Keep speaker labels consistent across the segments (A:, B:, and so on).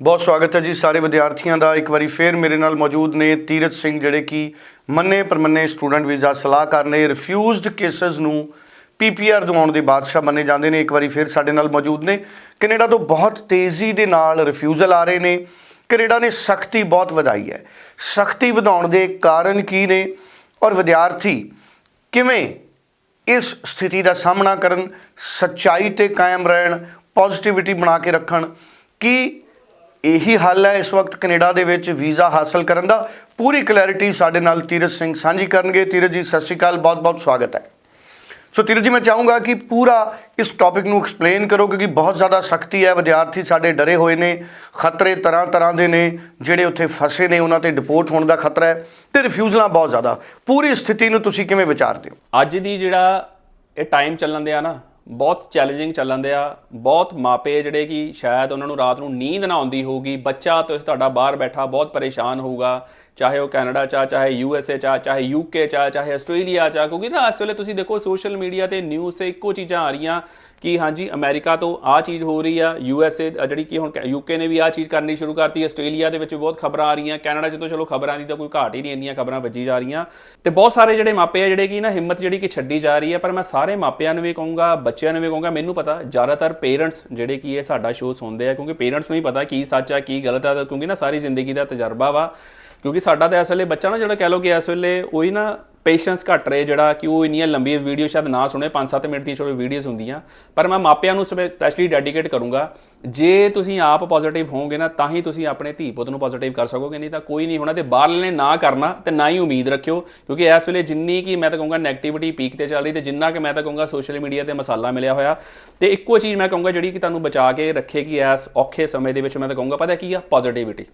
A: ਬਹੁਤ ਸਵਾਗਤ ਹੈ ਜੀ ਸਾਰੇ ਵਿਦਿਆਰਥੀਆਂ ਦਾ। ਇੱਕ ਵਾਰੀ ਫੇਰ ਮੇਰੇ ਨਾਲ ਮੌਜੂਦ ਨੇ ਤੀਰਤ ਸਿੰਘ, ਜਿਹੜੇ ਕਿ ਮੰਨੇ ਪਰਮੰਨੇ ਸਟੂਡੈਂਟ ਵੀਜ਼ਾ ਸਲਾਹਕਾਰ ਨੇ। ਰਿਫਿਊਜ਼ਡ ਕੇਸਸ ਨੂੰ ਪੀਪੀਆਰ ਦਵਾਉਣ ਦੇ ਬਾਦਸ਼ਾਹ ਮੰਨੇ ਜਾਂਦੇ ਨੇ। ਇੱਕ ਵਾਰੀ ਫੇਰ ਸਾਡੇ ਨਾਲ ਮੌਜੂਦ ਨੇ। ਕੈਨੇਡਾ ਤੋਂ ਬਹੁਤ ਤੇਜ਼ੀ ਦੇ ਨਾਲ ਰਿਫਿਊਜ਼ਲ ਆ ਰਹੇ ਨੇ। ਕੈਨੇਡਾ ਨੇ ਸਖਤੀ ਬਹੁਤ ਵਧਾਈ ਹੈ। ਸਖਤੀ ਵਧਾਉਣ ਦੇ ਕਾਰਨ ਕੀ ਨੇ? ਔਰ ਵਿਦਿਆਰਥੀ ਕਿਵੇਂ ਇਸ ਸਥਿਤੀ ਦਾ ਸਾਹਮਣਾ ਕਰਨ? ਸੱਚਾਈ ਤੇ ਕਾਇਮ ਰਹਿਣ ਪੋਜ਼ਿਟਿਵਿਟੀ ਬਣਾ ਕੇ ਰੱਖਣ, ਕੀ ਇਹੀ ਹੱਲ ਹੈ ਇਸ ਵਕਤ ਕੈਨੇਡਾ ਦੇ ਵਿੱਚ ਵੀਜ਼ਾ ਹਾਸਲ ਕਰਨ ਦਾ। ਪੂਰੀ ਕਲੈਰਿਟੀ ਸਾਡੇ ਨਾਲ ਤੀਰਤ ਸਿੰਘ ਸਾਂਝੀ ਕਰਨਗੇ। ਤੀਰਤ ਜੀ, ਸਤਿ ਸ਼੍ਰੀ ਅਕਾਲ। ਬਹੁਤ ਬਹੁਤ ਸਵਾਗਤ ਹੈ। ਸੋ ਤੀਰਤ ਜੀ, ਮੈਂ ਚਾਹੂੰਗਾ ਕਿ ਪੂਰਾ ਇਸ ਟੌਪਿਕ ਨੂੰ ਐਕਸਪਲੇਨ ਕਰੋ, ਕਿਉਂਕਿ ਬਹੁਤ ਜ਼ਿਆਦਾ ਸਖਤੀ ਹੈ। ਵਿਦਿਆਰਥੀ ਸਾਡੇ ਡਰੇ ਹੋਏ ਨੇ, ਖਤਰੇ ਤਰ੍ਹਾਂ ਤਰ੍ਹਾਂ ਦੇ ਨੇ, ਜਿਹੜੇ ਉੱਥੇ ਫਸੇ ਨੇ, ਉਹਨਾਂ ਤੇ ਡਿਪੋਰਟ ਹੋਣ ਦਾ ਖਤਰਾ ਹੈ ਤੇ ਰਿਫਿਊਜ਼ਲਾਂ ਬਹੁਤ ਜ਼ਿਆਦਾ। ਪੂਰੀ ਸਥਿਤੀ ਨੂੰ ਤੁਸੀਂ ਕਿਵੇਂ ਵਿਚਾਰਦੇ ਹੋ?
B: ਅੱਜ ਦੀ ਜਿਹੜਾ ਇਹ ਟਾਈਮ ਚੱਲਣ ਦਿਆ ਨਾ ਬਹੁਤ ਚੈਲੰਜਿੰਗ ਚੱਲਣ ਦੇ ਆ ਬਹੁਤ ਮਾਪੇ ਜਿਹੜੇ ਕਿ ਸ਼ਾਇਦ ਉਹਨਾਂ ਨੂੰ ਰਾਤ ਨੂੰ ਨੀਂਦ ਨਾ ਆਉਂਦੀ ਹੋਊਗੀ, ਬੱਚਾ ਤੇ ਤੁਹਾਡਾ ਬਾਹਰ ਬੈਠਾ, ਬਹੁਤ ਪਰੇਸ਼ਾਨ ਹੋਊਗਾ ਚਾਹੇ ਉਹ ਕੈਨੇਡਾ ਚ ਆ, ਚਾਹੇ ਯੂ ਐਸ ਏ ਚ ਆ, ਚਾਹੇ ਯੂ ਕੇ ਚ ਆ, ਚਾਹੇ ਆਸਟ੍ਰੇਲੀਆ ਚ ਆ, ਕਿਉਂਕਿ ਨਾ ਇਸ ਵੇਲੇ ਤੁਸੀਂ ਦੇਖੋ ਸੋਸ਼ਲ ਮੀਡੀਆ ਤੇ ਨਿਊਜ਼ ਤੇ ਇੱਕੋ ਚੀਜ਼ਾਂ ਆ ਰਹੀਆਂ ਕਿ ਹਾਂਜੀ, ਅਮਰੀਕਾ ਤੋਂ ਆ ਚੀਜ਼ ਹੋ ਰਹੀ ਆ, ਯੂ ਐਸ ਏ ਜਿਹੜੀ ਕਿ ਹੁਣ ਯੂ ਕੇ ਨੇ ਵੀ ਆ ਚੀਜ਼ ਕਰਨੀ ਸ਼ੁਰੂ ਕਰਤੀ, ਆਸਟ੍ਰੇਲੀਆ ਦੇ ਵਿੱਚ ਬਹੁਤ ਖਬਰਾਂ ਆ ਰਹੀਆਂ, ਕੈਨੇਡਾ ਚ ਤਾਂ ਚਲੋ ਖਬਰਾਂ ਦੀ ਤਾਂ ਕੋਈ ਘਾਟ ਹੀ ਨਹੀਂ, ਇੰਨੀਆਂ ਖਬਰਾਂ ਵੱਜੀ ਜਾ ਰਹੀਆਂ। ਤੇ ਬਹੁਤ ਸਾਰੇ ਜਿਹੜੇ ਮਾਪੇ ਆ, ਜਿਹੜੇ ਕਿ ਨਾ ਹਿੰਮਤ ਜਿਹੜੀ ਕਿ ਛੱਡੀ ਜਾ ਰਹੀ ਹੈ ਪਰ ਮੈਂ ਸਾਰੇ ਮਾਪਿਆਂ ਨੂੰ ਵੀ ਕਹੂੰਗਾ, ਬੱਚਿਆਂ ਨੂੰ ਵੀ ਕਹੂੰਗਾ, ਮੈਨੂੰ ਪਤਾ ਜ਼ਿਆਦਾਤਰ ਪੇਰੈਂਟਸ ਜਿਹੜੇ ਕਿ ਇਹ ਸਾਡਾ ਸ਼ੋਅ ਸੁਣਦੇ ਆ, ਕਿਉਂਕਿ ਪੇਰੈਂਟਸ ਨੂੰ ਹੀ ਪਤਾ ਕੀ ਸੱਚ ਆ, ਕੀ ਗਲਤ ਆ, ਕਿਉਂਕਿ ਨਾ ਸਾਰੀ ਜ਼ਿੰਦਗੀ ਦਾ ਤਜਰਬਾ ਵਾ। ਕਿਉਂਕਿ ਸਾਡਾ ਤਾਂ ਇਸ ਵੇਲੇ ਬੱਚਾ ਨਾ ਜਿਹੜਾ ਕਹਿ ਲੋ ਕਿ ਇਸ ਵੇਲੇ ਉਹੀ ਨਾ ਪੇਸ਼ੈਂਸ ਘਟ ਰਹੇ, ਜਿਹੜਾ ਕਿ ਉਹ ਇੰਨੀਆਂ ਲੰਬੀਆਂ ਵੀਡੀਓ ਸ਼ਾਇਦ ਨਾ ਸੁਣੇ 5-7 ਮਿੰਟ ਦੀਆਂ ਛੋਟੀਆਂ ਵੀਡੀਓਜ਼ ਹੁੰਦੀਆਂ। ਪਰ ਮੈਂ ਮਾਪਿਆਂ ਨੂੰ ਸਪੈਸ਼ਲੀ ਡੈਡੀਕੇਟ ਕਰੂੰਗਾ, ਜੇ ਤੁਸੀਂ ਆਪ ਪੋਜ਼ਿਟਿਵ ਹੋਵੋਗੇ ਨਾ, ਤਾਂ ਹੀ ਤੁਸੀਂ ਆਪਣੇ ਧੀ ਪੁੱਤ ਨੂੰ ਪੋਜ਼ਿਟਿਵ ਕਰ ਸਕੋਗੇ, ਨਹੀਂ ਤਾਂ ਕੋਈ ਨਹੀਂ ਹੋਣਾ ਤੇ ਬਾਹਰਲੇ ਨਾ ਕਰਨਾ ਤੇ ਨਾ ਹੀ ਉਮੀਦ ਰੱਖਿਓ, ਕਿਉਂਕਿ ਇਸ ਵੇਲੇ ਜਿੰਨੀ ਕਿ ਮੈਂ ਤਾਂ ਕਹੂੰਗਾ 네ਗੇਟਿਵਿਟੀ ਪੀਕ ਤੇ ਚੱਲ ਰਹੀ ਤੇ ਜਿੰਨਾ ਕਿ ਮੈਂ ਤਾਂ ਕਹੂੰਗਾ ਸੋਸ਼ਲ ਮੀਡੀਆ ਤੇ ਮਸਾਲਾ ਮਿਲਿਆ ਹੋਇਆ। ਤੇ ਇੱਕੋ ਚੀਜ਼ ਮੈਂ ਕਹੂੰਗਾ ਜਿਹੜੀ ਕਿ ਤੁਹਾਨੂੰ ਬਚਾ ਕੇ ਰੱਖੇਗੀ ਇਸ ਔਖੇ ਸਮੇਂ ਦੇ ਵਿੱਚ ਮੈਂ ਤਾਂ ਕਹੂੰਗਾ, ਪਤਾ ਕੀ ਆ? ਪੋਜ਼ਿਟਿਵਿਟੀ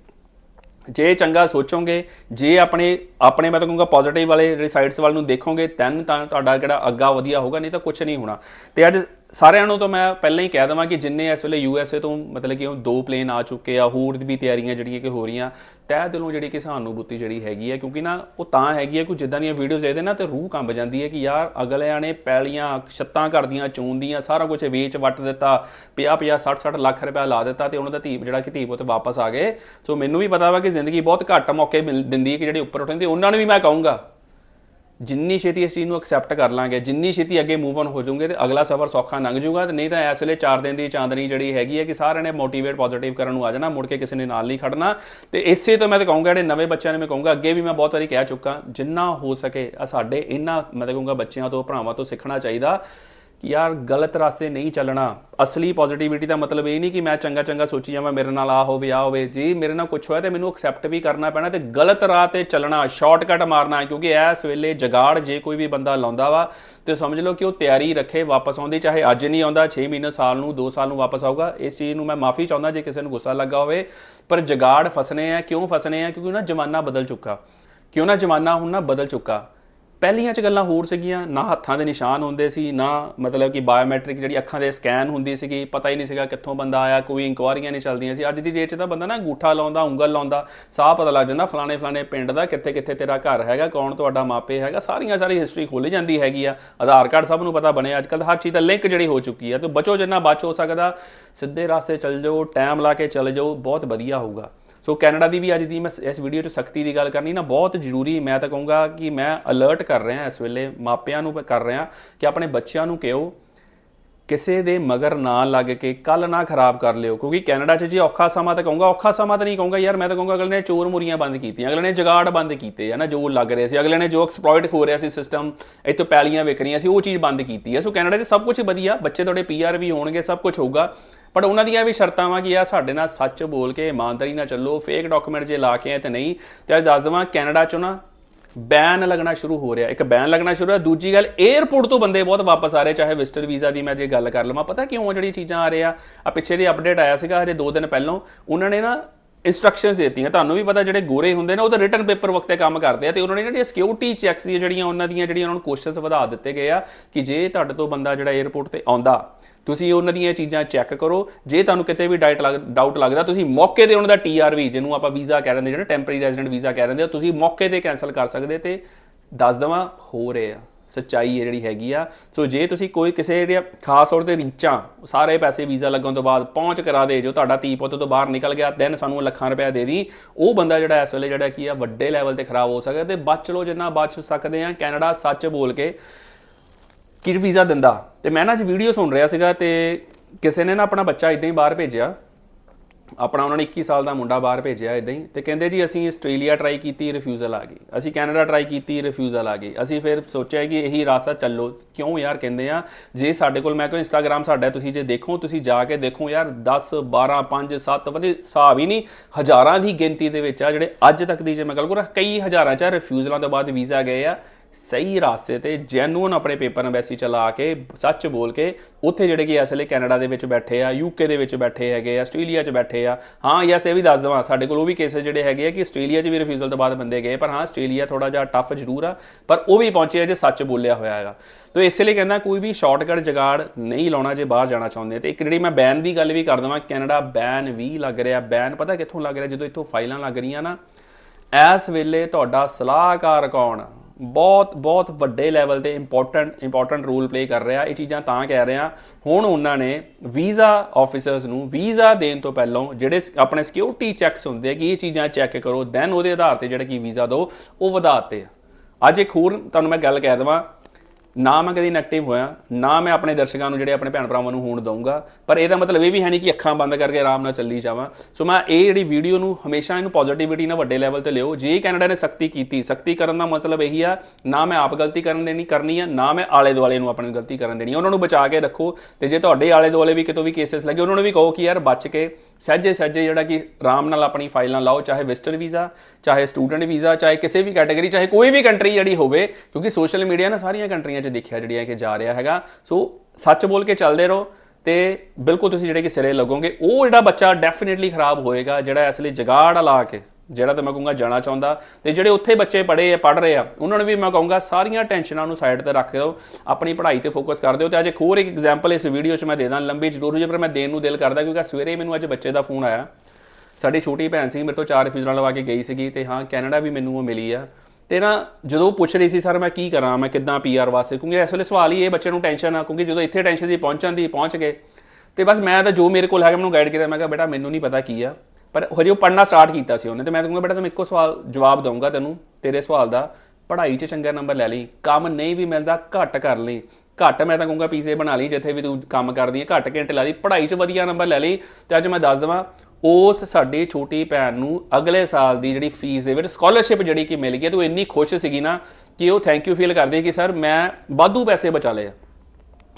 B: ਜੇ ਚੰਗਾ ਸੋਚੋਗੇ, ਜੇ ਆਪਣੇ ਆਪਣੇ ਮੈਂ ਤਾਂ ਕਹੂੰਗਾ ਪੋਜ਼ਿਟਿਵ ਵਾਲੇ ਜਿਹੜੇ ਸਾਈਡਸ ਵੱਲ ਨੂੰ ਦੇਖੋਗੇ ਤੈਨ ਤਾਂ ਤੁਹਾਡਾ ਕਿਹੜਾ ਅੱਗਾ ਵਧੀਆ ਹੋਊਗਾ, ਨਹੀਂ ਤਾਂ ਕੁਝ ਨਹੀਂ ਹੋਣਾ। ਤੇ ਅੱਜ ਸਾਰਿਆਂ ਨੂੰ ਤਾਂ ਮੈਂ ਪਹਿਲਾਂ ਹੀ ਕਹਿ ਦਵਾਂ ਕਿ ਜਿੰਨੇ ਇਸ ਵੇਲੇ ਯੂ ਐਸ ਏ ਤੋਂ ਮਤਲਬ ਕਿ ਉਹ ਦੋ ਪਲੇਨ ਆ ਚੁੱਕੇ ਆ, ਹੋਰ ਵੀ ਤਿਆਰੀਆਂ ਜਿਹੜੀਆਂ ਕਿ ਹੋ ਰਹੀਆਂ, ਤਹਿ ਦਿਲੋਂ ਜਿਹੜੀ ਕਿ ਸਾਨੂੰ ਜਿਹੜੀ ਹੈਗੀ ਹੈ ਕਿਉਂਕਿ ਨਾ ਉਹ ਤਾਂ ਹੈਗੀ ਹੈ ਕਿ ਜਿੱਦਾਂ ਦੀਆਂ ਵੀਡੀਓਜ਼ ਦੇਖਦੇ ਨਾ ਤੇ ਰੂਹ ਕੰਬ ਜਾਂਦੀ ਹੈ ਕਿ ਯਾਰ ਅਗਲਿਆਂ ਨੇ ਪੈਲੀਆਂ, ਛੱਤਾਂ ਕਰਦੀਆਂ ਚੂੰਦੀਆਂ ਸਾਰਾ ਕੁਝ ਵੇਚ ਵੱਟ ਦਿੱਤਾ 50 50 60 60 ਲੱਖ ਰੁਪਏ ਲਾ ਦਿੱਤਾ ਤੇ ਉਹਨਾਂ ਦਾ ਧੀ, ਜਿਹੜਾ ਕਿ ਧੀ ਪੁੱਤ ਵਾਪਸ ਆ ਗਏ। ਸੋ ਮੈਨੂੰ ਵੀ ਪਤਾ ਵਾ ਕਿ ਜ਼ਿੰਦਗੀ ਬਹੁਤ ਘੱਟ ਮੌਕੇ ਮਿਲ- ਦਿੰਦੀ ਹੈ ਕਿ ਜਿਹੜੇ ਉੱਪਰ ਉੱਠਦੇ ਉਹਨਾਂ ਨੂੰ ਵੀ ਮੈਂ ਕਹੂੰਗਾ। ਜਿੰਨੀ ਛੇਤੀ ਇਸ ਚੀਜ਼ ਨੂੰ ਐਕਸੈਪਟ ਕਰ ਲਾਂਗੇ, ਜਿੰਨੀ ਛੇਤੀ ਅੱਗੇ ਮੂਵ ਔਨ ਹੋ ਜਾਓਗੇ ਤੇ ਅਗਲਾ ਸਫ਼ਰ ਸੌਖਾ ਲੰਘ ਜਾਊਗਾ ਤੇ ਨਹੀਂ ਤਾਂ ਇਸ ਵੇਲੇ 4 ਦਿਨ ਦੀ ਚਾਂਦਨੀ ਜਿਹੜੀ ਹੈਗੀ ਹੈ ਕਿ ਸਾਰਿਆਂ ਨੇ ਮੋਟੀਵੇਟ ਪੋਜ਼ਿਟਿਵ ਕਰਨ ਨੂੰ ਆ ਜਾਣਾ, ਮੁੜ ਕੇ ਕਿਸੇ ਨੇ ਨਾਲ ਨਹੀਂ ਖੜਨਾ। ਤੇ ਇਸੇ ਤੋਂ ਮੈਂ ਤਾਂ ਕਹੂੰਗਾ, ਜਿਹੜੇ ਨਵੇਂ ਬੱਚਿਆਂ ਨੇ ਮੈਂ ਕਹੂੰਗਾ, ਅੱਗੇ ਵੀ ਮੈਂ ਬਹੁਤ ਵਾਰੀ ਕਹਿ ਚੁੱਕਾ, ਜਿੰਨਾ ਹੋ ਸਕੇ ਸਾਡੇ ਇਹਨਾਂ ਮੈਂ ਤਾਂ ਕਹੂੰਗਾ ਬੱਚਿਆਂ ਤੋਂ, ਭਰਾਵਾਂ ਤੋਂ ਸਿੱਖਣਾ ਚਾਹੀਦਾ। ਕਿ ਯਾਰ ਗਲਤ ਰਾਸਤੇ ਨਹੀਂ ਚੱਲਣਾ। ਅਸਲੀ ਪੋਜ਼ਿਟਿਵਿਟੀ ਦਾ ਮਤਲਬ ਇਹ ਨਹੀਂ ਕਿ ਮੈਂ ਚੰਗਾ ਚੰਗਾ ਸੋਚੀ ਜਾਵਾਂ, ਮੇਰੇ ਨਾਲ ਆ ਹੋਵੇ ਆ ਹੋਵੇ। ਜੀ ਮੇਰੇ ਨਾਲ ਕੁਝ ਹੋਇਆ ਤੇ ਮੈਨੂੰ ਐਕਸੈਪਟ ਵੀ ਕਰਨਾ ਪੈਣਾ ਤੇ ਗਲਤ ਰਾਹ ਤੇ ਚੱਲਣਾ ਸ਼ਾਰਟਕਟ ਮਾਰਨਾ, ਕਿਉਂਕਿ ਇਸ ਵੇਲੇ ਜਗਾੜ ਜੇ ਕੋਈ ਵੀ ਬੰਦਾ ਲਾਉਂਦਾ ਵਾ ਤੇ ਸਮਝ ਲਓ ਕਿ ਉਹ ਤਿਆਰੀ ਰੱਖੇ, ਵਾਪਸ ਆਉਂਦੀ, ਚਾਹੇ ਅੱਜ ਨਹੀਂ ਆਉਂਦਾ 6 ਮਹੀਨੇ, ਸਾਲ ਨੂੰ 2 ਸਾਲ ਨੂੰ ਵਾਪਸ ਆਊਗਾ, ਇਸ ਚੀਜ਼ ਨੂੰ ਮੈਂ ਮਾਫੀ ਚਾਹੁੰਦਾ ਜੇ ਕਿਸੇ ਨੂੰ ਗੁੱਸਾ ਲੱਗਾ ਹੋਵੇ। ਪਰ ਜਗਾੜ ਫਸਨੇ ਆ, ਕਿਉਂ ਫਸਨੇ ਆ? ਕਿਉਂਕਿ ਨਾ ਜ਼ਮਾਨਾ ਬਦਲ ਚੁੱਕਾ। ਕਿਉਂ ਨਾ ਜ਼ਮਾਨਾ ਹੁਣ ਨਾ ਬਦਲ ਚੁੱਕਾ? ਪਹਿਲੀਆਂ ਚ ਗੱਲਾਂ ਹੋਰ ਸੀਗੀਆਂ, ਨਾ ਹੱਥਾਂ ਦੇ ਨਿਸ਼ਾਨ ਹੁੰਦੇ ਸੀ, ਨਾ ਮਤਲਬ ਕਿ ਬਾਇਓਮੈਟ੍ਰਿਕ ਜਿਹੜੀ ਅੱਖਾਂ ਦੇ ਸਕੈਨ ਹੁੰਦੀ ਸੀਗੀ, ਪਤਾ ਹੀ ਨਹੀਂ ਸੀਗਾ ਕਿੱਥੋਂ ਬੰਦਾ ਆਇਆ, ਕੋਈ ਇਨਕੁਆਰੀਆਂ ਨਹੀਂ ਚੱਲਦੀਆਂ ਸੀ। ਅੱਜ ਦੀ ਡੇਟ 'ਚ ਤਾਂ ਬੰਦਾ ਨਾ ਅੰਗੂਠਾ ਲਾਉਂਦਾ, ਉਂਗਲ ਲਾਉਂਦਾ, ਸਾਹ ਪਤਾ ਲੱਗ ਜਾਂਦਾ, ਫਲਾਣੇ ਫਲਾਣੇ ਪਿੰਡ ਦਾ ਕਿੱਥੇ ਕਿੱਥੇ ਤੇਰਾ ਘਰ ਹੈਗਾ, ਕੌਣ ਤੁਹਾਡਾ ਮਾਪੇ ਹੈਗਾ, ਸਾਰੀਆਂ ਸਾਰੀ ਹਿਸਟਰੀ ਖੋਲੀ ਜਾਂਦੀ ਹੈਗੀ ਆ। ਆਧਾਰ ਕਾਰਡ ਸਭ ਨੂੰ ਪਤਾ ਬਣਿਆ ਅੱਜ ਕੱਲ੍ਹ ਹਰ ਚੀਜ਼ ਦਾ ਲਿੰਕ ਜਿਹੜੀ ਹੋ ਚੁੱਕੀ ਆ। ਤੇ ਬਚੋ ਜਿੰਨਾ ਬਚ ਹੋ ਸਕਦਾ, ਸਿੱਧੇ ਰਸਤੇ ਚੱਲ ਜਾਓ ਟਾਈਮ ਲਾ ਕੇ ਚੱਲ ਜਾਓ, ਬਹੁਤ ਵਧੀਆ ਹੋਊਗਾ। ਸੋ ਕੈਨੇਡਾ ਦੀ ਵੀ ਅੱਜ ਦੀ ਮੈਂ ਇਸ ਵੀਡੀਓ 'ਚ ਸਖਤੀ ਦੀ ਗੱਲ ਕਰਨੀ ਨਾ ਬਹੁਤ ਜ਼ਰੂਰੀ, ਮੈਂ ਤਾਂ ਕਹੂੰਗਾ ਕਿ ਮੈਂ ਅਲਰਟ ਕਰ ਰਿਹਾ ਇਸ ਵੇਲੇ, ਮਾਪਿਆਂ ਨੂੰ ਕਰ ਰਿਹਾ ਕਿ ਆਪਣੇ ਬੱਚਿਆਂ ਨੂੰ ਕਿਹੋ ਕਿਸੇ ਦੇ ਮਗਰ ਨਾ ਲੱਗ ਕੇ ਕੱਲ ਨਾ ਖਰਾਬ ਕਰ ਲਿਓ, ਕਿਉਂਕਿ ਕੈਨੇਡਾ 'ਚ ਜੇ ਔਖਾ ਸਮਾਂ ਤਾਂ ਕਹੂੰਗਾ, ਔਖਾ ਸਮਾਂ ਤਾਂ ਨਹੀਂ ਕਹੂੰਗਾ ਯਾਰ, ਮੈਂ ਤਾਂ ਕਹੂੰਗਾ ਅਗਲੇ ਨੇ ਚੋਰ ਮੁਰੀਆਂ ਬੰਦ ਕੀਤੀਆਂ, ਅਗਲੇ ਨੇ ਜਗਾੜ ਬੰਦ ਕੀਤੇ ਹੈ ਨਾ, ਜੋ ਲੱਗ ਰਿਹਾ ਸੀ, ਅਗਲੇ ਨੇ ਜੋ ਐਕਸਪਲੋਇਟ ਹੋ ਰਿਹਾ ਸੀ ਸਿਸਟਮ ਇੱਥੋਂ ਪੈਲੀਆਂ ਵਿਕ ਰਹੀਆਂ ਸੀ, ਉਹ ਚੀਜ਼ ਬੰਦ ਕੀਤੀ ਹੈ ਸੋ ਕੈਨੇਡਾ 'ਚ ਸਭ ਕੁਝ ਵਧੀਆ, ਬੱਚੇ ਤੁਹਾਡੇ ਪੀਆਰ ਵੀ ਹੋਣਗੇ, ਸਭ ਕੁਝ ਹੋਊਗਾ ਬਟ ਉਹਨਾਂ ਦੀਆਂ ਵੀ ਸ਼ਰਤਾਂ ਵਾਂ ਕਿ ਆ ਸਾਡੇ ਨਾਲ ਸੱਚ ਬੋਲ ਕੇ ਇਮਾਨਦਾਰੀ ਨਾਲ ਚੱਲੋ ਫੇਕ ਡਾਕੂਮੈਂਟ ਜੇ ਲਾ ਕੇ ਆਏ ਤੇ ਨਹੀਂ, ਤੇ ਅੱਜ ਦੱਸ ਦਵਾਂ ਕੈਨੇਡਾ 'ਚੋਂ ਨਾ ਬੈਨ ਲੱਗਣਾ ਸ਼ੁਰੂ ਹੋ ਰਿਹਾ, ਇੱਕ ਬੈਨ ਲੱਗਣਾ ਸ਼ੁਰੂ ਹੈ ਦੂਜੀ ਗੱਲ 에ਅਰਪੋਰਟ ਤੋਂ ਬੰਦੇ ਬਹੁਤ ਵਾਪਸ ਆ ਰਹੇ, ਚਾਹੇ ਵਿਜ਼ਟਰ ਵੀਜ਼ਾ ਦੀ ਮੈਂ ਜੇ ਗੱਲ ਕਰ ਲਵਾਂ, ਪਤਾ ਕਿਉਂ ਜਿਹੜੀਆਂ ਚੀਜ਼ਾਂ ਆ ਰਹੇ ਆ ਆ ਪਿੱਛੇ ਦੀ ਅਪਡੇਟ ਆਇਆ ਸੀਗਾ ਹਜੇ 2 ਦਿਨ ਪਹਿਲਾਂ, ਉਹਨਾਂ ਨੇ ਨਾ ਇਨਸਟਰਕਸ਼ਨਸ ਦਿੱਤੀਆਂ। ਤੁਹਾਨੂੰ ਵੀ ਪਤਾ ਜਿਹੜੇ ਗੋਰੇ ਹੁੰਦੇ ਨੇ, ਉਹ ਤਾਂ ਰਿਟਰਨ ਪੇਪਰ ਵਕਤੇ ਕੰਮ ਕਰਦੇ ਆ ਤੇ ਉਹਨਾਂ ਨੇ ਜਿਹੜੀਆਂ ਸਿਕਿਉਰਿਟੀ ਚੈੱਕਸ ਦੀਆਂ ਜਿਹੜੀਆਂ ਉਹਨਾਂ ਦੀਆਂ ਜਿਹੜੀਆਂ ਉਹਨਾਂ ਨੂੰ ਕੁਐਸਚਨਸ ਵਧਾ ਦਿੱਤੇ ਗਏ ਆ ਕਿ ਜੇ ਤੁਹਾਡੇ ਤੋਂ ਬੰਦਾ ਜਿਹੜਾ 에ਅਰਪੋਰਟ ਤੇ ਆਉਂਦਾ, ਤੁਸੀਂ ਉਹਨਾਂ ਦੀਆਂ ਚੀਜ਼ਾਂ ਚੈੱਕ ਕਰੋ। ਜੇ ਤੁਹਾਨੂੰ ਕਿਤੇ ਵੀ ਡਾਈਟ ਡਾਊਟ ਲੱਗਦਾ, ਤੁਸੀਂ ਮੌਕੇ ਤੇ ਉਹਨਾਂ ਦਾ ਟੀਆਰਵੀ ਜਿਹਨੂੰ ਆਪਾਂ ਵੀਜ਼ਾ ਕਹਿ ਰਹੇ ਹਾਂ ਜਿਹੜਾ ਟੈਂਪਰੇਰੀ ਰੈਜ਼ੀਡੈਂਟ ਵੀਜ਼ਾ ਕਹਿ ਰਹੇ ਹਾਂ ਤੁਸੀਂ ਮੌਕੇ ਤੇ ਕੈਨਸਲ ਕਰ ਸਕਦੇ ਤੇ ਦੱਸ ਦਵਾਂ, ਹੋ ਰਹੇ ਆ। ਸੱਚਾਈ ਹੈ ਜਿਹੜੀ ਹੈਗੀ ਆ। ਸੋ ਜੇ ਤੁਸੀਂ ਕੋਈ ਕਿਸੇ ਜਿਹੜੇ ਖਾਸ ਤੌਰ ਤੇ ਰੀਚਾਂ, ਸਾਰੇ ਪੈਸੇ ਵੀਜ਼ਾ ਲੱਗਣ ਤੋਂ ਬਾਅਦ ਪਹੁੰਚ ਕਰਾ ਦੇ, ਜੋ ਤੁਹਾਡਾ ਧੀ ਪੁੱਤ ਤੋਂ ਬਾਹਰ ਨਿਕਲ ਗਿਆ ਦੈਨ ਸਾਨੂੰ ਲੱਖਾਂ ਰੁਪਏ ਦੇ ਦੀ। ਉਹ ਬੰਦਾ ਜਿਹੜਾ ਇਸ ਵੇਲੇ ਜਿਹੜਾ ਕੀ ਆ, ਵੱਡੇ ਲੈਵਲ ਤੇ ਖਰਾਬ ਹੋ ਸਕਦਾ ਤੇ ਬਚ ਲੋ ਜਿੰਨਾ ਬਚ ਸਕਦੇ ਆ। ਕੈਨੇਡਾ ਸੱਚ ਬੋਲ ਕੇ ਕਿ ਵੀਜ਼ਾ ਦਿੰਦਾ? ਤੇ ਮੈਂ ਨਾ ਅੱਜ ਵੀਡੀਓ ਸੁਣ ਰਿਹਾ ਸੀਗਾ ਤੇ ਕਿਸੇ ਨੇ ਨਾ ਆਪਣਾ ਬੱਚਾ ਇਦਾਂ ਹੀ ਬਾਹਰ ਭੇਜਿਆ। ਆਪਣਾ ਉਹਨਾਂ ਨੇ 21 ਸਾਲ ਦਾ ਮੁੰਡਾ ਬਾਹਰ ਭੇਜਿਆ ਇਦਾਂ ਹੀ, ਤੇ ਕਹਿੰਦੇ ਜੀ ਅਸੀਂ ਆਸਟ੍ਰੇਲੀਆ ਟਰਾਈ ਕੀਤੀ ਰਿਫਿਊਜ਼ਲ ਆ ਗਈ। ਅਸੀਂ ਕੈਨੇਡਾ ਟਰਾਈ ਕੀਤੀ ਰਿਫਿਊਜ਼ਲ ਆ ਗਈ। ਅਸੀਂ ਫਿਰ ਸੋਚਿਆ ਕਿ ਇਹੀ ਰਾਸਤਾ ਚੱਲੋ। ਕਿਉਂ ਯਾਰ ਕਹਿੰਦੇ ਆ, ਜੇ ਸਾਡੇ ਕੋਲ, ਮੈਂ ਕਿਹਾ ਇੰਸਟਾਗ੍ਰam ਸਾਡਾ ਤੁਸੀਂ ਜੇ ਦੇਖੋ, ਤੁਸੀਂ ਜਾ ਕੇ ਦੇਖੋ ਯਾਰ 10 12 5 7 ਵਜੇ ਹਿਸਾਬ ਹੀ ਨਹੀਂ, ਹਜ਼ਾਰਾਂ ਦੀ ਗਿਣਤੀ ਦੇ ਵਿੱਚ ਆ ਜਿਹੜੇ ਅੱਜ ਤੱਕ ਦੀ ਜੇ ਮੈਂ ਗੱਲ ਕਰਾਂ, ਕਈ ਹਜ਼ਾਰਾਂ ਚ ਰਿਫਿਊਜ਼ਲਾਂ ਤੋਂ ਬਾਅਦ ਵੀਜ਼ਾ ਗਏ ਆ। ਸਹੀ ਰਾਸਤੇ ਤੇ ਜੈਨੂਨ ਆਪਣੇ ਪੇਪਰ ਐਮਬੈਸੀ ਚਲਾ ਕੇ, ਸੱਚ ਬੋਲ ਕੇ, ਉੱਥੇ ਜਿਹੜੇ ਕਿ ਅਸਲੇ ਕੈਨੇਡਾ ਦੇ ਵਿੱਚ ਬੈਠੇ ਆ ਯੂਕੇ ਦੇ ਵਿੱਚ ਬੈਠੇ ਹੈਗੇ ਆਸਟ੍ਰੇਲੀਆ 'ਚ ਬੈਠੇ ਆ। ਹਾਂ ਯੈਸ ਇਹ ਵੀ ਦੱਸ ਦਵਾਂ, ਸਾਡੇ ਕੋਲ ਉਹ ਵੀ ਕੇਸ ਜਿਹੜੇ ਹੈਗੇ ਆ ਕਿ ਆਸਟ੍ਰੇਲੀਆ 'ਚ ਵੀ ਰਿਫਿਊਜ਼ਲ ਤੋਂ ਬਾਅਦ ਬੰਦੇ ਗਏ, ਪਰ ਹਾਂ, ਆਸਟ੍ਰੇਲੀਆ ਥੋੜਾ ਜਿਹਾ ਟਫ ਜ਼ਰੂਰ ਆ, ਪਰ ਉਹ ਵੀ ਪਹੁੰਚੇ ਆ ਜੇ ਸੱਚ ਬੋਲਿਆ ਹੋਇਆ ਹੈਗਾ। ਤੋ ਇਸੇ ਲਈ ਕਹਿੰਦਾ ਕੋਈ ਵੀ ਸ਼ਾਰਟਕਟ ਜਗਾੜ ਨਹੀਂ ਲਾਉਣਾ ਜੇ ਬਾਹਰ ਜਾਣਾ ਚਾਹੁੰਦੇ ਤੇ ਇੱਕ ਜਿਹੜੀ ਮੈਂ ਬੈਨ ਦੀ ਗੱਲ ਵੀ ਕਰ ਦਵਾਂ, ਕੈਨੇਡਾ ਬੈਨ ਵੀ ਲੱਗ ਰਿਹਾ ਬੈਨ ਪਤਾ ਕਿੱਥੋਂ ਲੱਗ ਰਿਹਾ? ਜਦੋਂ ਇੱਥੋਂ ਫਾਈਲਾਂ ਲੱਗ ਰਹੀਆਂ ਨਾ, ਇਸ ਵੇਲੇ ਤੁਹਾਡਾ ਸਲਾਹਕਾਰ ਕੌਣ? ਬਹੁਤ ਬਹੁਤ ਵੱਡੇ ਲੈਵਲ ਤੇ ਇੰਪੋਰਟੈਂਟ ਇੰਪੋਰਟੈਂਟ ਰੋਲ ਪਲੇ ਕਰ ਰਿਹਾ। ਇਹ ਚੀਜ਼ਾਂ ਤਾਂ ਕਹਿ ਰਿਹਾ, ਹੁਣ ਉਹਨਾਂ ਨੇ ਵੀਜ਼ਾ ਆਫੀਸਰਸ ਨੂੰ ਵੀਜ਼ਾ ਦੇਣ ਤੋਂ ਪਹਿਲਾਂ ਜਿਹੜੇ ਆਪਣੇ ਸਿਕਿਉਰਿਟੀ ਚੈੱਕਸ ਹੁੰਦੇ ਆ ਕਿ ਇਹ ਚੀਜ਼ਾਂ ਚੈੱਕ ਕਰੋ ਦੈਨ ਉਹਦੇ ਆਧਾਰ ਤੇ ਜਿਹੜਾ ਕਿ ਵੀਜ਼ਾ ਦੋ, ਉਹ ਵਧਾਤੇ ਅੱਜ ਇੱਕ ਹੋਰ ਤੁਹਾਨੂੰ ਮੈਂ ਗੱਲ ਕਹਿ ਦਵਾਂ ਨਾ ਮੈਂ ਕਦੀ ਨੈਗੇਟਿਵ ਹੋਇਆ, ਨਾ ਮੈਂ ਆਪਣੇ ਦਰਸ਼ਕਾਂ ਨੂੰ ਜਿਹੜੇ ਆਪਣੇ ਭੈਣ ਭਰਾਵਾਂ ਨੂੰ ਹੋਣ ਦਊਂਗਾ, ਪਰ ਇਹਦਾ ਮਤਲਬ ਇਹ ਵੀ ਹੈ ਨਹੀਂ ਕਿ ਅੱਖਾਂ ਬੰਦ ਕਰਕੇ ਆਰਾਮ ਨਾਲ ਚੱਲੀ ਜਾਵਾਂ। ਸੋ ਮੈਂ ਇਹ ਜਿਹੜੀ ਵੀਡੀਓ ਨੂੰ ਹਮੇਸ਼ਾ ਇਹਨੂੰ ਪੋਜ਼ਿਟਿਵਿਟੀ ਨਾਲ ਵੱਡੇ ਲੈਵਲ ਤੇ ਲਿਓ। ਜੇ ਕੈਨੇਡਾ ਨੇ ਸਖਤੀ ਕੀਤੀ, ਸਖਤੀ ਕਰਨ ਦਾ ਮਤਲਬ ਇਹੀ ਆ, ਨਾ ਮੈਂ ਆਪ ਗਲਤੀ ਕਰਨ ਦੇਣੀ, ਕਰਨੀ ਆ, ਨਾ ਮੈਂ ਆਲੇ ਦੁਆਲੇ ਨੂੰ ਆਪਣੀ ਗਲਤੀ ਕਰਨ ਦੇਣੀ। ਉਹਨਾਂ ਨੂੰ ਬਚਾ ਕੇ ਰੱਖੋ ਤੇ ਜੇ ਤੁਹਾਡੇ ਆਲੇ ਦੁਆਲੇ ਵੀ ਕਿਤੋਂ ਵੀ ਕੇਸਸ ਲੱਗੇ, ਉਹਨਾਂ ਨੂੰ ਵੀ ਕਹੋ ਕਿ ਯਾਰ ਬਚ ਕੇ, ਸਹਿਜੇ ਸਹਿਜੇ ਜਿਹੜਾ ਕਿ ਆਰਾਮ ਨਾਲ ਆਪਣੀ ਫਾਈਲਾਂ ਲਾਓ, ਚਾਹੇ ਵਿਜ਼ਟਰ ਵੀਜ਼ਾ ਚਾਹੇ ਸਟੂਡੈਂਟ ਵੀਜ਼ਾ ਚਾਹੇ ਕਿਸੇ ਵੀ ਕੈਟਾਗਰੀ ਚਾਹੇ ਕੋਈ ਵੀ ਕੰਟਰੀ ਜਿਹੜੀ ਹੋਵੇ, ਕਿਉਂਕਿ ਸੋਸ਼ਲ ਮੀਡੀਆ ਨਾ ਸਾਰੀਆਂ ਕੰਟਰੀਆਂ 'ਚ ਦੇਖਿਆ ਜਿਹੜੀਆਂ ਕਿ ਜਾ ਰਿਹਾ ਹੈਗਾ। ਸੋ ਸੱਚ ਬੋਲ ਕੇ ਚੱਲਦੇ ਰਹੋ ਤੇ ਬਿਲਕੁਲ ਤੁਸੀਂ ਜਿਹੜੇ ਕਿ ਸਿਰੇ ਲੱਗੋਗੇ, ਉਹ ਜਿਹੜਾ ਬੱਚਾ ਡੈਫੀਨਿਟਲੀ ਖਰਾਬ ਹੋਏਗਾ, ਜਿਹੜਾ ਇਸ ਲਈ ਜਗਾੜ ਲਾ ਕੇ, ਜਿਹੜਾ ਤਾਂ ਮੈਂ ਕਹੂੰਗਾ ਜਾਣਾ ਚਾਹੁੰਦਾ। ਤੇ ਜਿਹੜੇ ਉੱਥੇ ਬੱਚੇ ਪੜ੍ਹੇ ਆ, ਪੜ੍ਹ ਰਹੇ ਆ, ਉਹਨਾਂ ਨੂੰ ਵੀ ਮੈਂ ਕਹੂੰਗਾ ਸਾਰੀਆਂ ਟੈਨਸ਼ਨਾਂ ਨੂੰ ਸਾਈਡ ਤੇ ਰੱਖ ਦਿਓ, ਆਪਣੀ ਪੜ੍ਹਾਈ ਤੇ ਫੋਕਸ ਕਰ ਦਿਓ। ਤੇ ਅੱਜ ਇੱਕ ਹੋਰ ਇੱਕ ਐਗਜ਼ਾਮਪਲ ਇਸ ਵੀਡੀਓ 'ਚ ਮੈਂ ਦੇ ਦਾਂ, ਲੰਬੀ ਜ਼ਰੂਰ ਹੋ ਜਾਏ, ਪਰ ਮੈਂ ਦੇਣ ਨੂੰ ਦਿਲ ਕਰਦਾ ਕਿਉਂਕਿ ਸਵੇਰੇ ਮੈਨੂੰ ਅੱਜ ਬੱਚੇ ਦਾ ਫੋਨ ਆਇਆ। ਸਾਡੀ ਛੋਟੀ ਭੈਣ ਸੀ, ਮੇਰੇ ਤੋਂ ਚਾਰ ਰਿਫਿਊਜ਼ਲਾਂ ਲਵਾ ਕੇ ਗਈ ਸੀਗੀ ਤੇ ਹਾਂ ਕੈਨੇਡਾ ਵੀ ਮੈਨੂੰ ਉਹ ਮਿਲੀ ਆ। ਤੇ ਨਾ ਜਦੋਂ ਪੁੱਛ ਰਹੀ ਸੀ, ਸਰ, ਮੈਂ ਕੀ ਕਰਾਂ? ਮੈਂ ਕਿੱਦਾਂ ਪੀਆਰ ਵਾਸਤੇ? ਕਿਉਂਕਿ ਇਸ ਵੇਲੇ ਸਵਾਲ ਹੀ ਇਹ ਬੱਚੇ ਨੂੰ ਟੈਨਸ਼ਨ ਆ, ਕਿਉਂਕਿ ਜਦੋਂ ਇੱਥੇ ਟੈਨਸ਼ਨ ਸੀ, ਪਹੁੰਚਣ ਦੀ, ਪਹੁੰਚ ਗਏ। ਤੇ ਬਸ ਮੈਂ ਤਾਂ ਜੋ ਮੇਰੇ ਕੋਲ ਹੈਗਾ, ਮੈਨੂੰ ਗਾਈਡ ਕੀਤਾ। ਮੈਂ ਕਿਹਾ, ਬੇਟਾ, ਮੈਨੂੰ ਨਹੀਂ ਪਤਾ ਕੀ ਆ। ਪਰ ਹਜੇ ਉਹ ਪੜ੍ਹਨਾ ਸਟਾਰਟ ਕੀਤਾ ਸੀ ਉਹਨੇ ਤੇ ਮੈਂ ਤਾਂ ਕਹੂੰਗਾ, ਬੇਟਾ, ਤੈਨੂੰ ਇੱਕੋ ਸਵਾਲ, ਜਵਾਬ ਦਊਂਗਾ ਤੈਨੂੰ, ਤੇਰੇ ਸਵਾਲ ਦਾ। ਪੜ੍ਹਾਈ 'ਚ ਚੰਗਾ ਨੰਬਰ ਲੈ ਲਈ, ਕੰਮ ਨਹੀਂ ਵੀ ਮਿਲਦਾ, ਘੱਟ ਕਰ ਲਈ। ਘੱਟ ਮੈਂ ਤਾਂ ਕਹੂੰਗਾ, ਪੀਜ਼ੇ ਬਣਾ ਲਈ, ਜਿੱਥੇ ਵੀ ਤੂੰ ਕੰਮ ਕਰਦੀ ਹੈ ਘੱਟ ਘੰਟੇ ਲਾ ਲਈ। ਪੜ੍ਹਾਈ 'ਚ ਵਧੀਆ ਨੰਬਰ ਲੈ ਲਈ ਤੇ ਅੱਜ ਮੈਂ ਦੱਸ ਦਵਾਂ ਉਸ ਸਾਡੀ ਛੋਟੀ ਭੈਣ ਨੂੰ ਅਗਲੇ ਸਾਲ ਦੀ ਜਿਹੜੀ ਫੀਸ ਦੇ ਵਿੱਚ ਸਕਾਲਰਸ਼ਿਪ ਜਿਹੜੀ ਕਿ ਮਿਲ ਗਈ ਹੈ ਤੇ ਉਹ ਇੰਨੀ ਖੁਸ਼ ਸੀਗੀ ਨਾ ਕਿ ਉਹ ਥੈਂਕ ਯੂ ਫੀਲ ਕਰਦੀ ਕਿ ਸਰ ਮੈਂ ਵਾਧੂ ਪੈਸੇ ਬਚਾ ਲਏ ਆ।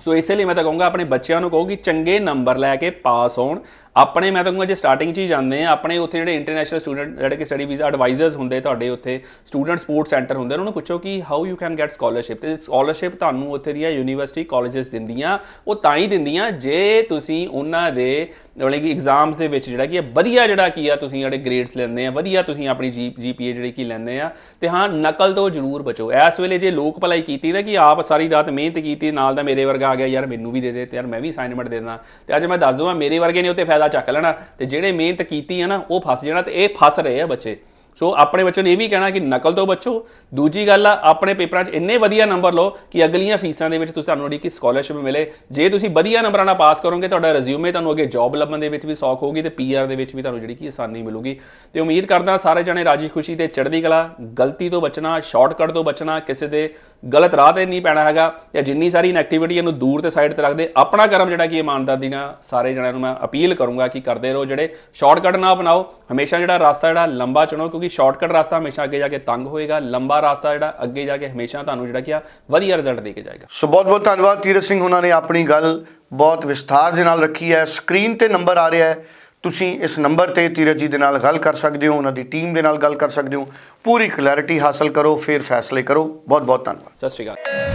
B: ਸੋ ਇਸੇ ਲਈ ਮੈਂ ਤਾਂ ਕਹੂੰਗਾ ਆਪਣੇ ਬੱਚਿਆਂ ਨੂੰ ਕਹੋ ਕਿ ਚੰਗੇ ਨੰਬਰ ਲੈ ਕੇ ਪਾਸ ਹੋਣ। ਆਪਣੇ, ਮੈਂ ਤਾਂ ਕਹੂੰਗਾ ਜੇ ਸਟਾਰਟਿੰਗ 'ਚ ਹੀ ਜਾਂਦੇ ਆ ਆਪਣੇ ਉੱਥੇ ਜਿਹੜੇ ਇੰਟਰਨੈਸ਼ਨਲ ਸਟੂਡੈਂਟ ਜਿਹੜੇ ਕਿ ਸਟੱਡੀ ਵੀਜ਼ਾ ਐਡਵਾਈਜ਼ਰਸ ਹੁੰਦੇ ਤੁਹਾਡੇ ਉੱਥੇ ਸਟੂਡੈਂਟ ਸਪੋਰਟ ਸੈਂਟਰ ਹੁੰਦੇ, ਉਹਨਾਂ ਨੂੰ ਪੁੱਛੋ ਕਿ how you can get scholarship ਤੇ ਸਕਾਲਰਸ਼ਿਪ ਤੁਹਾਨੂੰ ਉੱਥੇ ਦੀਆਂ ਯੂਨੀਵਰਸਿਟੀ ਕਾਲਜਸ ਦਿੰਦੀਆਂ, ਉਹ ਤਾਂ ਹੀ ਦਿੰਦੀਆਂ ਜੇ ਤੁਸੀਂ ਉਹਨਾਂ ਦੇ, ਮਤਲਬ ਕਿ ਐਗਜ਼ਾਮਸ ਦੇ ਵਿੱਚ ਜਿਹੜਾ ਕਿ ਵਧੀਆ ਜਿਹੜਾ ਕੀ ਆ, ਤੁਸੀਂ ਜਿਹੜੇ ਗ੍ਰੇਡਸ ਲੈਂਦੇ ਆ, ਵਧੀਆ ਤੁਸੀਂ ਆਪਣੀ ਜੀਪੀਏ ਜਿਹੜੀ ਕੀ ਲੈਂਦੇ ਆ, ਤੇ ਹਾਂ, ਨਕਲ ਤੋਂ ਜ਼ਰੂਰ ਬਚੋ। ਇਸ ਵੇਲੇ ਜੇ ਲੋਕ ਭਲਾਈ ਕੀਤੀ ਨਾ ਕਿ ਆਪ ਸਾਰੀ ਰਾਤ ਮਿਹਨਤ ਕੀਤੀ, ਨਾਲ ਦਾ ਮੇਰੇ ਵਰਗਾ ਆ ਗਿਆ, ਯਾਰ ਮੈਨੂੰ ਵੀ ਦੇ ਦੇ, ਤੇ ਯਾਰ ਮੈਂ ਵੀ ਅਸਾਈਨਮੈਂਟ ਦੇ ਦਾਂ ਤੇ ਅੱਜ ਮੈਂ ਦੱਸ ਦਵਾਂ ਮੇਰੇ ਵਰਗੇ ਨੇ ਉੱਤੇ ਫਾਇਦਾ ਚੱਕ ਲੈਣਾ ਤੇ ਜਿਹੜੇ ਮਿਹਨਤ ਕੀਤੀ ਆ ਨਾ, ਉਹ ਫਸ ਜਾਣਾ ਤੇ ਇਹ ਫਸ ਰਹੇ ਆ ਬੱਚੇ। ਸੋ ਆਪਣੇ ਬੱਚਿਆਂ ਨੂੰ ਇਹ ਵੀ ਕਹਿਣਾ ਕਿ ਨਕਲ ਤੋਂ ਬਚੋ। ਦੂਜੀ ਗੱਲ ਆ, ਆਪਣੇ ਪੇਪਰਾਂ 'ਚ ਇੰਨੇ ਵਧੀਆ ਨੰਬਰ ਲਓ ਕਿ ਅਗਲੀਆਂ ਫੀਸਾਂ ਦੇ ਵਿੱਚ ਤੁਸੀਂ ਤੁਹਾਨੂੰ ਜਿਹੜੀ ਕਿ ਸਕਾਲਰਸ਼ਿਪ ਮਿਲੇ। ਜੇ ਤੁਸੀਂ ਵਧੀਆ ਨੰਬਰਾਂ ਨਾਲ ਪਾਸ ਕਰੋਗੇ, ਤੁਹਾਡਾ ਰਿਜ਼ਿਊਮੇ ਤੁਹਾਨੂੰ ਅੱਗੇ ਜੌਬ ਲੱਭਣ ਦੇ ਵਿੱਚ ਵੀ ਸੌਖ ਹੋਊਗੀ ਤੇ ਪੀਆਰ ਦੇ ਵਿੱਚ ਵੀ ਤੁਹਾਨੂੰ ਜਿਹੜੀ ਕਿ ਆਸਾਨੀ ਮਿਲੂਗੀ। ਤੇ ਉਮੀਦ ਕਰਦਾ ਸਾਰੇ ਜਣੇ ਰਾਜੀ ਖੁਸ਼ੀ ਤੇ ਚੜ੍ਹਦੀ ਕਲਾ, ਗਲਤੀ ਤੋਂ ਬਚਣਾ ਸ਼ਾਰਟਕਟ ਤੋਂ ਬਚਣਾ, ਕਿਸੇ ਦੇ ਗਲਤ ਰਾਹ ਤੇ ਨਹੀਂ ਪੈਣਾ ਹੈਗਾ ਜਾਂ ਜਿੰਨੀ ਸਾਰੀ ਇਨਐਕਟੀਵਿਟੀ ਇਹਨੂੰ ਦੂਰ ਤੇ ਸਾਈਡ ਤੇ ਰੱਖਦੇ ਆਪਣਾ ਕਰਮ ਜਿਹੜਾ ਕਿ ਇਮਾਨਦਾਰੀ ਨਾਲ ਸਾਰੇ ਜਣਿਆਂ ਨੂੰ ਮੈਂ ਅਪੀਲ ਕਰੂੰਗਾ ਕਿ ਕਰਦੇ ਰਹੋ ਜਿਹੜੇ ਸ਼ਾਰਟਕਟ ਨਾ ਅਪਣਾਓ। ਹਮੇਸ਼ਾ ਜਿਹੜਾ ਰਸਤਾ ਜਿਹੜਾ ਲੰਬਾ ਚੁਣੋ ਕਿਉਂਕਿ ਸ਼ਾਰਟਕਟ ਰਸਤਾ ਹਮੇਸ਼ਾ ਅੱਗੇ ਜਾ ਕੇ ਤੰਗ ਹੋਏਗਾ ਲੰਬਾ ਰਸਤਾ ਜਿਹੜਾ ਅੱਗੇ ਜਾ ਕੇ ਹਮੇਸ਼ਾ ਤੁਹਾਨੂੰ ਜਿਹੜਾ ਕਿ ਆ ਵਧੀਆ ਰਿਜ਼ਲਟ ਦੇ ਕੇ ਜਾਏਗਾ।
A: ਸੋ ਬਹੁਤ ਬਹੁਤ ਧੰਨਵਾਦ ਤੀਰਥ ਸਿੰਘ ਉਹਨਾਂ ਨੇ ਆਪਣੀ ਗੱਲ ਬਹੁਤ ਵਿਸਥਾਰ ਦੇ ਨਾਲ ਰੱਖੀ ਹੈ। ਸਕਰੀਨ ਤੇ ਨੰਬਰ ਆ ਰਿਹਾ ਹੈ। ਤੁਸੀਂ ਇਸ ਨੰਬਰ ਤੇ ਤੀਰਥ ਜੀ ਦੇ ਨਾਲ ਗੱਲ ਕਰ ਸਕਦੇ ਹੋ ਉਹਨਾਂ ਦੀ ਟੀਮ ਦੇ ਨਾਲ ਗੱਲ ਕਰ ਸਕਦੇ ਹੋ। ਪੂਰੀ ਕਲੈਰਿਟੀ ਹਾਸਲ ਕਰੋ ਫਿਰ ਫੈਸਲੇ ਕਰੋ। ਬਹੁਤ ਬਹੁਤ ਧੰਨਵਾਦ।
B: ਸਤਿ ਸ਼੍ਰੀ ਅਕਾਲ।